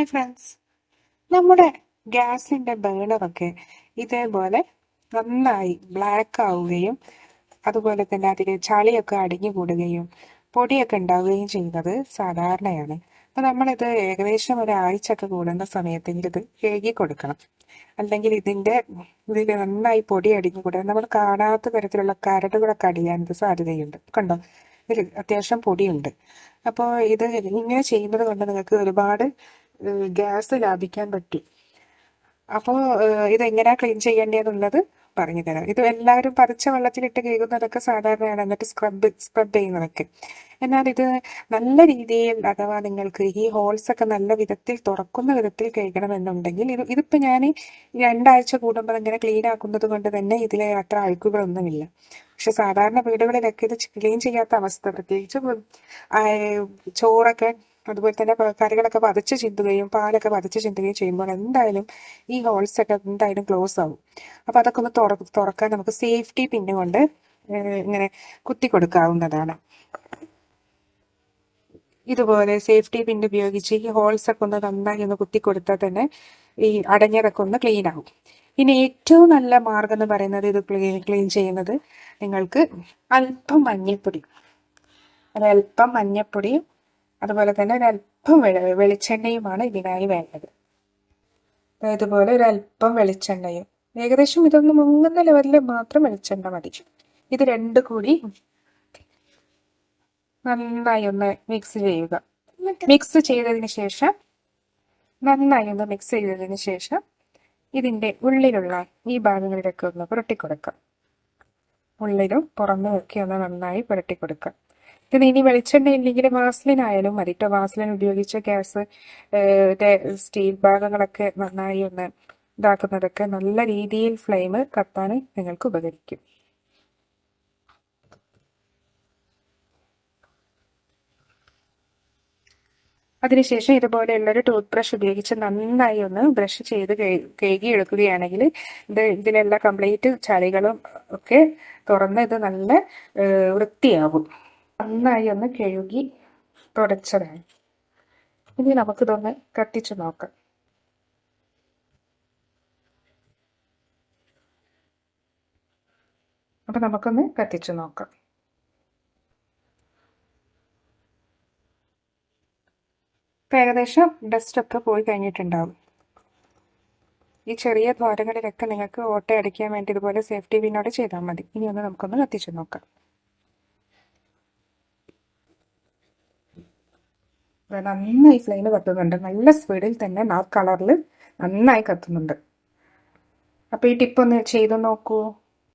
Hi friends. നമ്മുടെ ഗ്യാസിന്റെ ബേണറൊക്കെ ഇതേപോലെ നന്നായി ബ്ലാക്ക് ആവുകയും അതുപോലെ തന്നെ അതിൽ ചളിയൊക്കെ അടിഞ്ഞു കൂടുകയും പൊടിയൊക്കെ ഉണ്ടാവുകയും ചെയ്യുന്നത് സാധാരണയാണ്. അപ്പം നമ്മളിത് ഏകദേശം ഒരാഴ്ചയൊക്കെ കൂടുന്ന സമയത്തെങ്കിൽ ഇത് കഴുകി കൊടുക്കണം. അല്ലെങ്കിൽ ഇതിന്റെ ഇതിൽ നന്നായി പൊടി അടിഞ്ഞു കൂടുക. നമ്മൾ കാണാത്ത തരത്തിലുള്ള കരടുകളൊക്കെ അടിയാൻ സാധ്യതയുണ്ട്. കണ്ടോ? ഇതിൽ അത്യാവശ്യം പൊടിയുണ്ട്. അപ്പോൾ ഇത് ഇങ്ങനെ ചെയ്യുന്നത് കൊണ്ട് നിങ്ങൾക്ക് ഒരുപാട് ഗ്യാസ് ലാഭിക്കാൻ പറ്റും. അപ്പോൾ ഇതെങ്ങനെയാ ക്ലീൻ ചെയ്യേണ്ടതെന്നുള്ളത് പറഞ്ഞു തരാം. ഇത് എല്ലാവരും പറിച്ച വെള്ളത്തിലിട്ട് കേൾക്കുന്നതൊക്കെ സാധാരണയാണ് എന്നിട്ട് സ്ക്രബ് സ്ക്രബ് ചെയ്യുന്നതൊക്കെ. എന്നാൽ ഇത് നല്ല രീതിയിൽ അഥവാ നിങ്ങൾക്ക് ഈ ഹോൾസ് ഒക്കെ നല്ല വിധത്തിൽ തുറക്കുന്ന വിധത്തിൽ കഴുകണമെന്നുണ്ടെങ്കിൽ ഇത് ഇതിപ്പോൾ ഞാൻ രണ്ടാഴ്ച കൂടുമ്പോൾ ഇങ്ങനെ ക്ലീൻ ആക്കുന്നത് കൊണ്ട് തന്നെ ഇതിലെ അത്ര അഴുക്കുകളൊന്നുമില്ല. പക്ഷെ സാധാരണ വീടുകളിലൊക്കെ ഇത് ക്ലീൻ ചെയ്യാത്ത അവസ്ഥ. പ്രത്യേകിച്ച് ചോറൊക്കെ അതുപോലെ തന്നെ കറികളൊക്കെ പതച്ച് ചിന്തുകയും പാലൊക്കെ പതച്ച് ചിന്തുകയും ചെയ്യുമ്പോൾ എന്തായാലും ഈ ഹോൾസ് ഒക്കെ എന്തായാലും ക്ലോസ് ആവും. അപ്പോൾ അതൊക്കെ ഒന്ന് തുറ തുറക്കാൻ നമുക്ക് സേഫ്റ്റി പിന്നെ കൊണ്ട് ഇങ്ങനെ കുത്തി കൊടുക്കാവുന്നതാണ്. ഇതുപോലെ സേഫ്റ്റി പിൻ ഉപയോഗിച്ച് ഈ ഹോൾസ് ഒക്കെ ഒന്ന് നന്നായി ഒന്ന് കുത്തി കൊടുത്താൽ തന്നെ ഈ അടഞ്ഞതൊക്കെ ഒന്ന് ക്ലീൻ ആവും. പിന്നെ ഏറ്റവും നല്ല മാർഗം എന്ന് പറയുന്നത് ഇത് ക്ലീൻ ക്ലീൻ ചെയ്യുന്നത് നിങ്ങൾക്ക് അല്പം മഞ്ഞൾപ്പൊടി അല്പം മഞ്ഞൾപ്പൊടിയും അതുപോലെ തന്നെ ഒരല്പം വെളിച്ചെണ്ണയുമാണ് ഇതിനായി വേണ്ടത്. ഇതുപോലെ ഒരല്പം വെളിച്ചെണ്ണയും. ഏകദേശം ഇതൊന്ന് മുങ്ങുന്ന ലെവലിൽ മാത്രം വെളിച്ചെണ്ണ മതി. ഇത് രണ്ടു കൂടി നന്നായി ഒന്ന് മിക്സ് ചെയ്യുക. മിക്സ് ചെയ്തതിന് ശേഷം നന്നായി ഒന്ന് മിക്സ് ചെയ്തതിന് ശേഷം ഇതിന്റെ ഉള്ളിലുള്ള ഈ ഭാഗങ്ങളിലൊക്കെ ഒന്ന് പുരട്ടിക്കൊടുക്കാം ഉള്ളിലും പുറമേ ഒക്കെ ഒന്ന് നന്നായി പുരട്ടിക്കൊടുക്കാം ഇത് ഇനി വെളിച്ചെണ്ണ ഇല്ലെങ്കിൽ വാസ്ലിൻ ആയാലും മതി കേട്ടോ വാസ്ലിൻ ഉപയോഗിച്ച ഗ്യാസ് സ്റ്റീൽ ഭാഗങ്ങളൊക്കെ നന്നായി ഒന്ന് ഇതാക്കുന്നതൊക്കെ നല്ല രീതിയിൽ ഫ്ലെയിം കത്താൻ നിങ്ങൾക്ക് ഉപകരിക്കും. അതിനുശേഷം ഇതുപോലെയുള്ളൊരു ടൂത്ത് ബ്രഷ് ഉപയോഗിച്ച് നന്നായി ഒന്ന് ബ്രഷ് ചെയ്ത് കഴുകി എടുക്കുകയാണെങ്കിൽ ഇത് ഇതിലെല്ലാം കംപ്ലീറ്റ് ചളികളും ഒക്കെ തുറന്ന് ഇത് നല്ല വൃത്തിയാകും. നന്നായി ഒന്ന് കഴുകി തുടച്ചതാണ്. ഇനി നമുക്കിതൊന്ന് കത്തിച്ചു നോക്കാം. അപ്പം നമുക്കൊന്ന് കത്തിച്ചു നോക്കാം. ഇപ്പം ഏകദേശം ഡസ്റ്റൊക്കെ പോയി കഴിഞ്ഞിട്ടുണ്ടാവും. ഈ ചെറിയ ദ്വാരങ്ങളിലൊക്കെ നിങ്ങൾക്ക് ഓട്ട അടിക്കാൻ വേണ്ടി ഇതുപോലെ സേഫ്റ്റി പിന്നോട് ചെയ്താൽ മതി. ഇനി ഒന്ന് നമുക്കൊന്ന് കത്തിച്ചു നോക്കാം. നന്നായി ഫ്ലെയിം കത്തുന്നുണ്ട്. നല്ല സ്പീഡിൽ തന്നെ ആ കളറിൽ നന്നായി കത്തുന്നുണ്ട്. അപ്പോൾ ഈ ടിപ്പ് ഒന്ന് ചെയ്ത് നോക്കൂ.